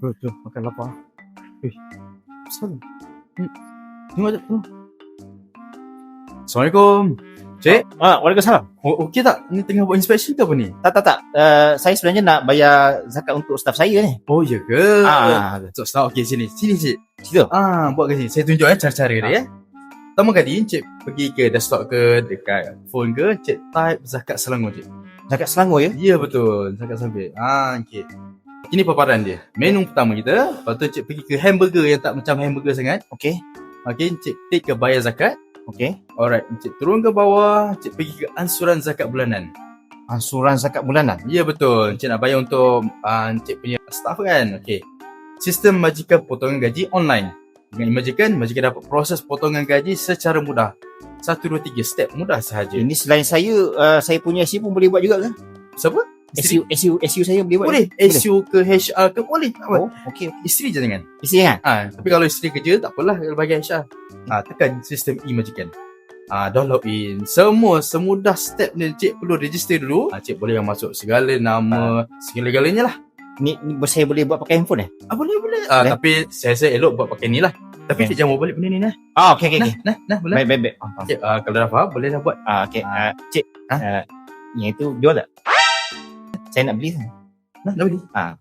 Betul, makan lapar. Eh, asal? Hmm. Tengok jap, tengok. Assalamualaikum. Cik, Ah, Waalaikumsalam. o- okey tak? Ni tengah buat inspection ke apa ni? Tak, tak, tak. Uh, saya sebenarnya nak bayar zakat untuk staf saya ni. Oh, ya ke? Ah, So, start okey sini. Sini, cik. situ. Ah, buat kat sini. Saya tunjuk eh cara-cara dia ya. Pertama kali, cik pergi ke desktop ke, dekat phone ke, cik type zakat Selangor, cik. Zakat Selangor ya? Ya, betul. Zakat sabit. Ah, okey. Ini paparan dia. Menu pertama kita. Lepas tu, cik pergi ke hamburger yang tak macam hamburger sangat. Okey. Okey, cik klik ke bayar zakat. Okey. Alright, cik turun ke bawah, cik pergi ke ansuran zakat bulanan. Ansuran zakat bulanan. Ya betul, cik nak bayar untuk uh, cik punya staff kan. Okey. Sistem majikan potongan gaji online. Dengan majikan, majikan dapat proses potongan gaji secara mudah. 1 2 3 step mudah sahaja. Ini selain saya, uh, saya punya SU pun boleh buat juga kan? Siapa? SU, SU, SU saya boleh buat. Boleh. SU ke HR ke boleh. Tak. Oh, okey. Isteri je jangan. Isi kan? Ah, tapi kalau isteri kerja tak apalah bagi HR. Ah, tekan sistem e-majikan. Ah, dah log in. Semua semudah step ni cik perlu register dulu. Ah, cik boleh masuk segala nama, segala-galanya lah. Ni, ni saya boleh buat pakai handphone eh? Ah, boleh boleh. Ah, Boleh. tapi saya rasa elok buat pakai ni lah. Tapi Okay. cik jangan balik benda ni nah. Ah, okey, okey, Nah, okey. nah, nah, boleh. Baik, baik, baik. Cik, ah, kalau dah faham boleh dah buat. Ah, okey. Ah. Ah, cik, Ha? ah, yang itu jual tak? Saya nak beli. Nah, dah boleh. Ah.